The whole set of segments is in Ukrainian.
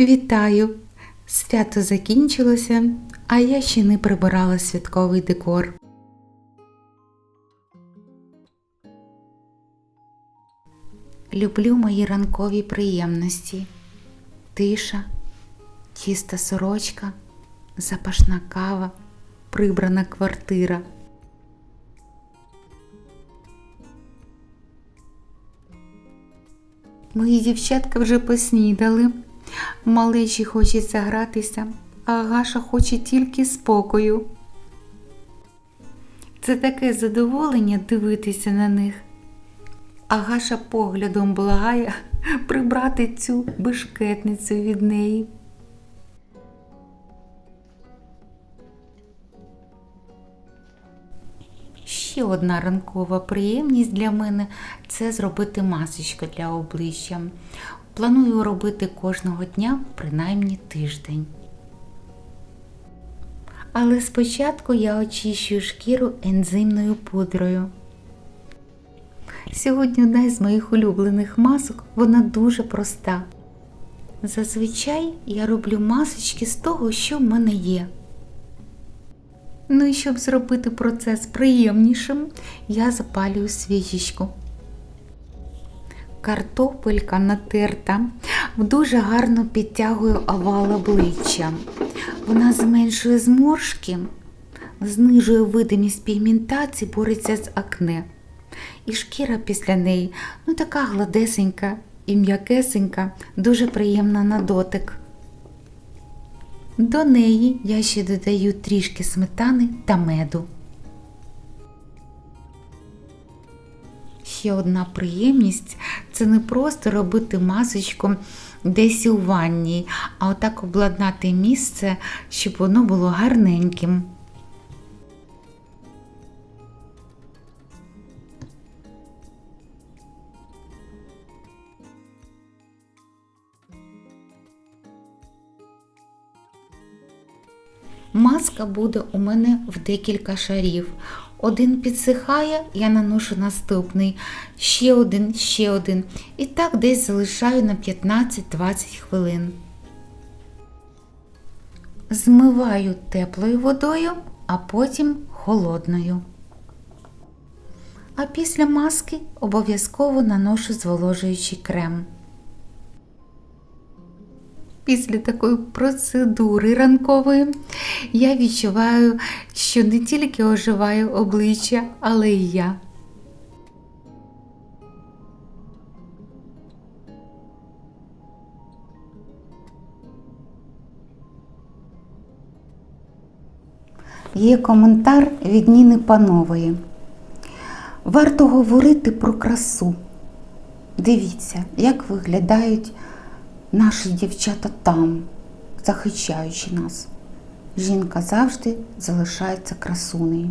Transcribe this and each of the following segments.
Вітаю! Свято закінчилося, а я ще не прибирала святковий декор. Люблю мої ранкові приємності. Тиша, чиста сорочка, запашна кава, прибрана квартира. Мої дівчатка вже поснідали. Малечі хочеться гратися, а Гаша хоче тільки спокою. Це таке задоволення дивитися на них. А Гаша поглядом благає прибрати цю бешкетницю від неї. Ще одна ранкова приємність для мене це зробити масочку для обличчя. Планую робити кожного дня принаймні тиждень. Але спочатку я очищую шкіру ензимною пудрою. Сьогодні одна із моїх улюблених масок, вона дуже проста. Зазвичай я роблю масочки з того, що в мене є. Ну і щоб зробити процес приємнішим, я запалюю свічечку. Картопелька натерта дуже гарно підтягує овал обличчя. Вона зменшує зморшки, знижує видимість пігментації, бореться з акне. І шкіра після неї ну така гладесенька і м'якесенька, дуже приємна на дотик. До неї я ще додаю трішки сметани та меду. Ще одна приємність це не просто робити масочку десь у ванні, а отак обладнати місце, щоб воно було гарненьким. Маска буде у мене в декілька шарів. Один підсихає, я наношу наступний, ще один, ще один. І так десь залишаю на 15-20 хвилин. Змиваю теплою водою, а потім холодною. А після маски обов'язково наношу зволожуючий крем. Після такої процедури ранкової я відчуваю, що не тільки оживає обличчя, але й я. Є коментар від Ніни Панової. Варто говорити про красу. Дивіться, як виглядають наші дівчата там, захищаючи нас. Жінка завжди залишається красунею.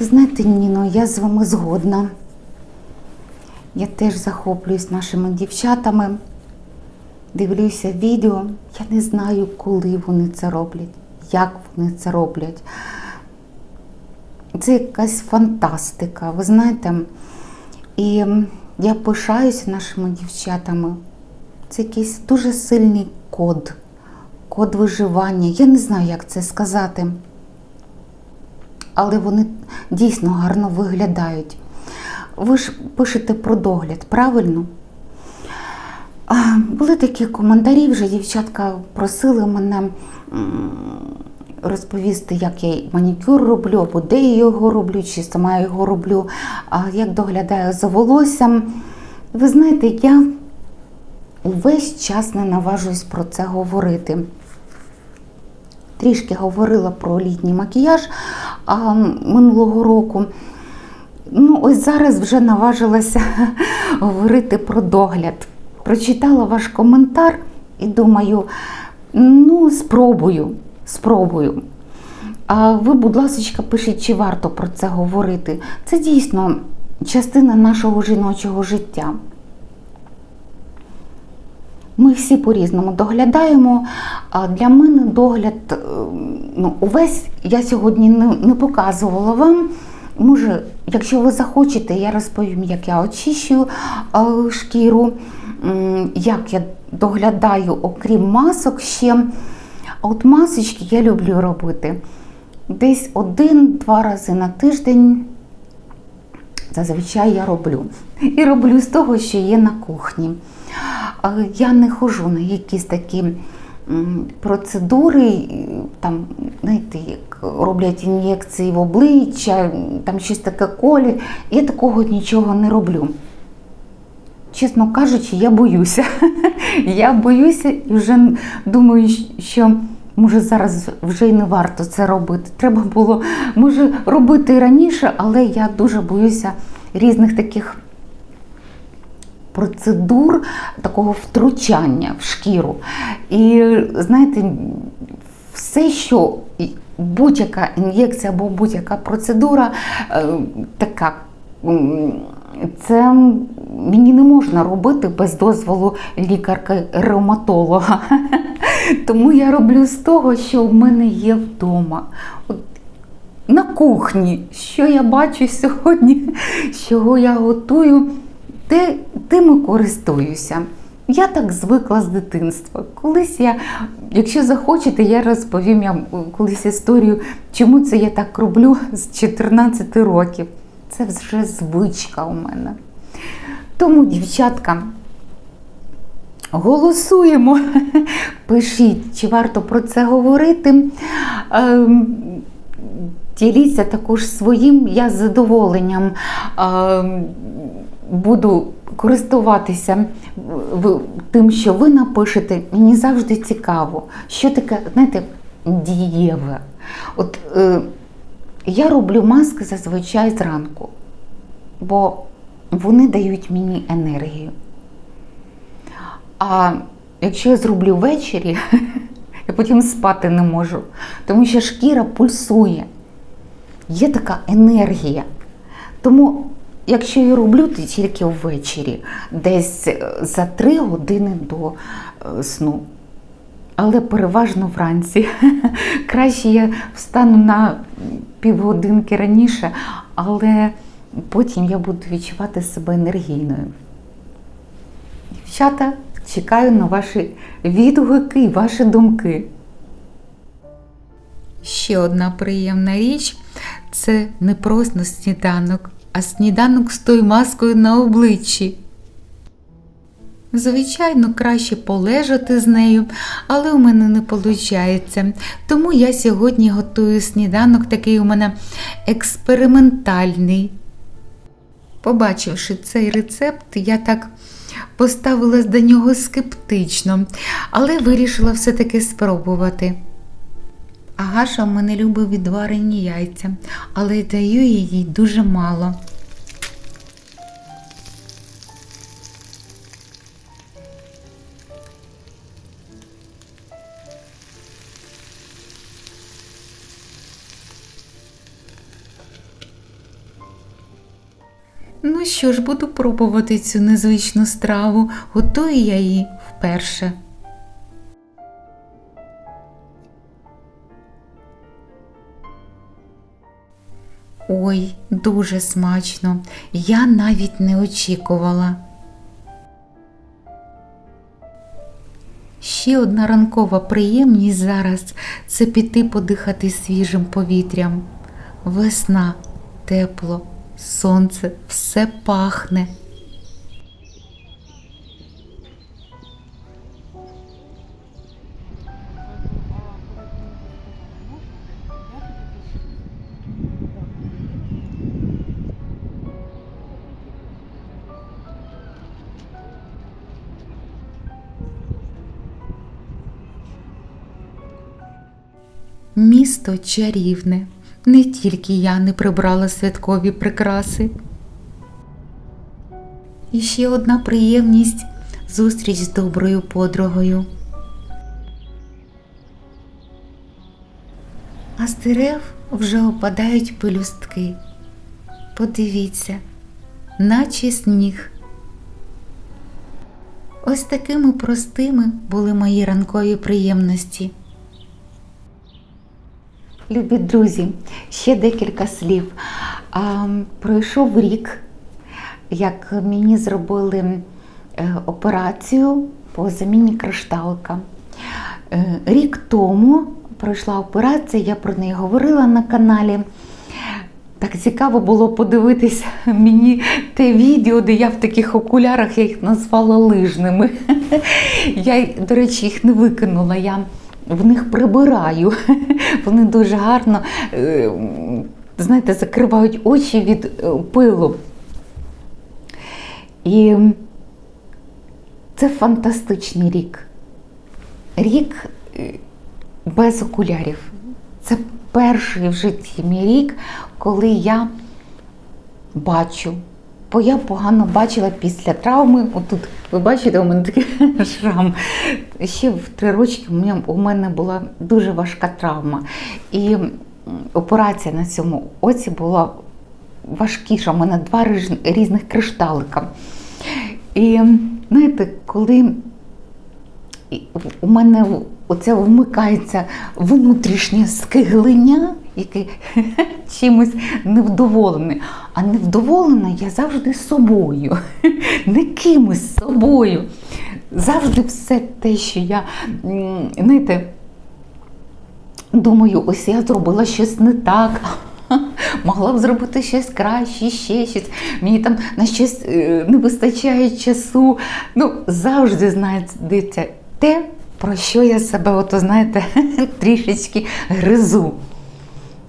Ви знаєте, Ніно, я з вами згодна. Я теж захоплююсь нашими дівчатами, дивлюся відео. Я не знаю, коли вони це роблять, як вони це роблять. Це якась фантастика, ви знаєте. І я пишаюся нашими дівчатами. Це якийсь дуже сильний код, код виживання. Я не знаю, як це сказати. Але вони дійсно гарно виглядають. Ви ж пишете про догляд, правильно? Були такі коментарі, вже дівчатка просили мене розповісти, як я манікюр роблю, або де я його роблю, чи сама його роблю, а як доглядаю за волоссям. Ви знаєте, я увесь час не наважуюсь про це говорити. Трішки говорила про літній макіяж а, минулого року. Ну, ось зараз вже наважилася говорити про догляд. Прочитала ваш коментар і думаю, ну, спробую, спробую. А ви, будь ласка, пишіть, чи варто про це говорити. Це дійсно частина нашого жіночого життя. Ми всі по-різному доглядаємо. Для мене догляд, ну, увесь я сьогодні не, не показувала вам. Може, якщо ви захочете, я розповім, як я очищую шкіру. як я доглядаю, окрім масок, ще а от масочки я люблю робити десь один-два рази на тиждень. Зазвичай я роблю. І роблю з того, що є на кухні. Е, Я не ходжу на якісь такі процедури, там, знаєте, як роблять ін'єкції в обличчя, там щось таке колі. Я такого нічого не роблю. Чесно кажучи, я боюся. Я боюся і вже думаю, що може зараз вже й не варто це робити. Треба було, може, робити раніше, але я дуже боюся різних таких процедур, такого втручання в шкіру. І знаєте, все, що будь-яка ін'єкція або будь-яка процедура е, така. Це мені не можна робити без дозволу лікарки-ревматолога. Тому я роблю з того, що в мене є вдома. От на кухні, що я бачу сьогодні, чого я готую, те, тим і користуюся. Я так звикла з дитинства. Колись я, якщо захочете, я розповім я колись історію, чому це я так роблю з 14 років. Це вже звичка у мене. Тому, дівчатка, голосуємо. Пишіть, чи варто про це говорити. Ем, Діліться також своїм. Я з задоволенням ем, буду користуватися тим, що ви напишете. Мені завжди цікаво, що таке, знаєте, дієве. От е, я роблю маски зазвичай зранку, бо вони дають мені енергію. А якщо я зроблю ввечері, я потім спати не можу, тому що шкіра пульсує. Є така енергія. Тому, якщо я роблю, то тільки ввечері, десь е, за три години до е, сну. Але переважно вранці. Краще я встану на півгодинки раніше, але потім я буду відчувати себе енергійною. Дівчата, чекаю на ваші відгуки і ваші думки. Ще одна приємна річ це не просто сніданок, а сніданок з тою маскою на обличчі. Звичайно, краще полежати з нею, але у мене не виходить. Тому я сьогодні готую сніданок такий у мене експериментальний. Побачивши цей рецепт, я так поставилась до нього скептично, але вирішила все-таки спробувати. Агаша в мене любить відварені яйця, але даю їй дуже мало. Ну що ж, буду пробувати цю незвичну страву. Готую я її вперше. Ой, дуже смачно. Я навіть не очікувала. Ще одна ранкова приємність зараз це піти подихати свіжим повітрям. Весна, тепло, сонце, все пахне. Місто чарівне. Не тільки я не прибрала святкові прикраси. І ще одна приємність зустріч з доброю подругою. А з дерев вже опадають пелюстки. Подивіться, наче сніг. Ось такими простими були мої ранкові приємності. Любі друзі, ще декілька слів. Пройшов рік, як мені зробили е, операцію по заміні кришталика. Е, Рік тому пройшла операція, я про неї говорила на каналі. Так цікаво було подивитися мені те відео, де я в таких окулярах я їх назвала лижними. Я, до речі, їх не викинула. Я в них прибираю. Вони дуже гарно, е, знаєте, закривають очі від е, пилу. І це фантастичний рік. Рік е, без окулярів. Це перший в житті мій рік, коли я бачу. Бо я погано бачила після травми. Отут, ви бачите, у мене такий шрам. Ще в три рочки у мене, була дуже важка травма. І операція на цьому оці була важкіша. У мене два різних кришталика. І знаєте, коли у мене оце вмикається внутрішнє скиглення, яке чимось невдоволене. А невдоволена я завжди собою, не кимось собою. Завжди все те, що я, знаєте, думаю, ось я зробила щось не так. Могла б зробити щось краще, ще щось. Мені там на щось е, не вистачає часу. Ну, завжди знайдеться те, про що я себе, ото, знаєте, трішечки гризу.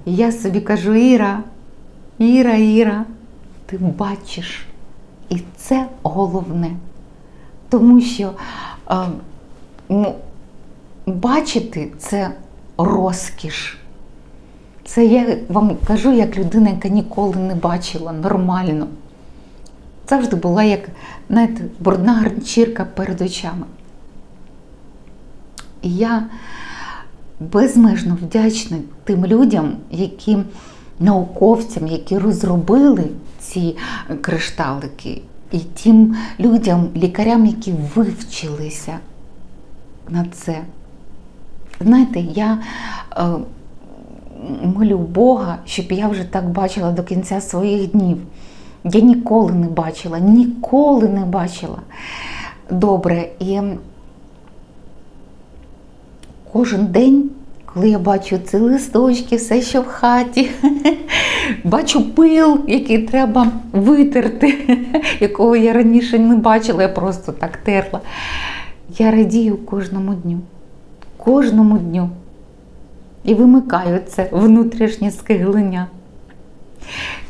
І я собі кажу, Іра, Іра, Іра, ти бачиш. І це головне. Тому що е, ну, бачити це розкіш. Це я вам кажу як людина, яка ніколи не бачила нормально. Завжди була як, знаєте, брудна гарнчірка перед очами. І я безмежно вдячна тим людям, які науковцям, які розробили ці кришталики, і тим людям, лікарям, які вивчилися на це. Знаєте, я е, молю Бога, щоб я вже так бачила до кінця своїх днів. Я ніколи не бачила, ніколи не бачила. Добре. І кожен день, коли я бачу ці листочки, все, що в хаті, бачу пил, який треба витерти, якого я раніше не бачила, я просто так терла. Я радію кожному дню, кожному дню. І вимикаю це внутрішнє скиглення.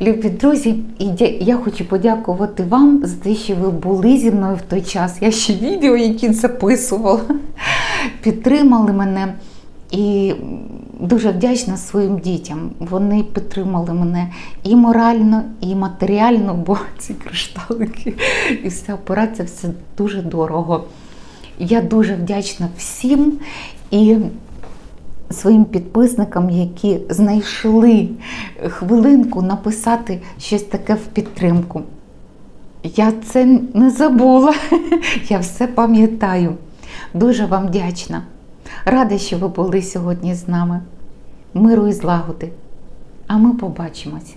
Любі друзі, я хочу подякувати вам за те, що ви були зі мною в той час. Я ще відео, які записувала, підтримали мене. І дуже вдячна своїм дітям. Вони підтримали мене і морально, і матеріально, бо ці кришталики і вся операція все дуже дорого. Я дуже вдячна всім і своїм підписникам, які знайшли хвилинку написати щось таке в підтримку. Я це не забула, я все пам'ятаю. Дуже вам вдячна. Рада, що ви були сьогодні з нами. Миру і злагоди. А ми побачимося.